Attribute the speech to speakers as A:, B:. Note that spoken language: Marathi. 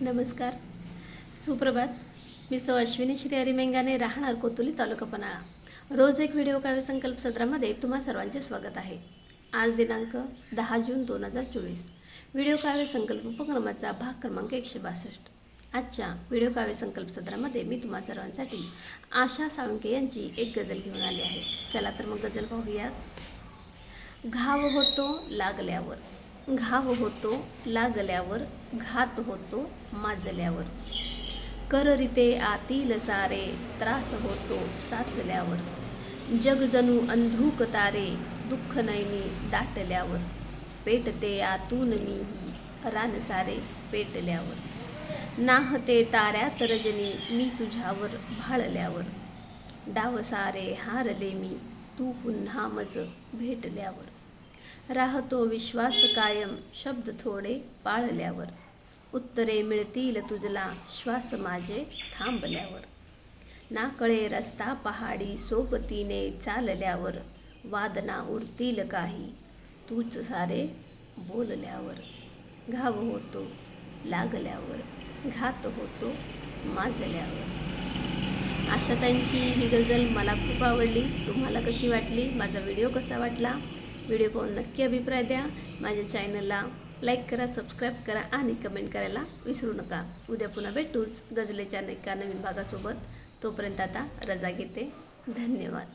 A: नमस्कार. सुप्रभात. मी सौ अश्विनी श्री हरिमेंगाने राहणार कोतुली तालुका पन्हाळा. रोज एक व्हिडिओ काव्य संकल्प सत्रामध्ये तुम्हा सर्वांचे स्वागत आहे. आज दिनांक दहा जून दोन हजार चोवीस. व्हिडिओ काव्य संकल्प उपक्रमाचा भाग क्रमांक एकशे बासष्ट. आजच्या व्हिडिओ काव्य संकल्प सत्रामध्ये मी तुम्हा सर्वांसाठी आशा साळुंके यांची एक गजल घेऊन आली आहे. चला तर मग गजल पाहूयात. घाव होतो लागल्यावर. घाव होतो लागल्यावर घात होतो माजल्यावर. कररिते आतील सारे त्रास होतो साचल्यावर. जगजणू अंधूक तारे दुःख नैनी दाटल्यावर. पेटते आतून मी रान सारे पेटल्यावर. नाहते ताऱ्यात रजनी मी तुझ्यावर भाळल्यावर. डाव सारे हारले मी तू पुन्हा मज भेटल्यावर. राहतो विश्वास कायम. शब्द थोडे पाळल्यावर. उत्तरे मिळतील तुझला. श्वास माझे थांबल्यावर. नाकळे रस्ता पहाडी सोबतीने चालल्यावर. वादना उरतील काही. तूच सारे बोलल्यावर. घाव होतो लागल्यावर. घात होतो माजल्यावर. आशाताईंची ही गझल मला खूप आवडली. तुम्हाला कशी वाटली? माझा व्हिडिओ कसा वाटला? व्हिडिओ पाहून नक्की अभिप्राय द्या. माझ्या चॅनलला लाईक करा सबस्क्राईब करा आणि कमेंट करायला विसरू नका. उद्या पुन्हा भेटूच गजलेच्या एका नवीन भागासोबत. तोपर्यंत आता रजा घेते. धन्यवाद.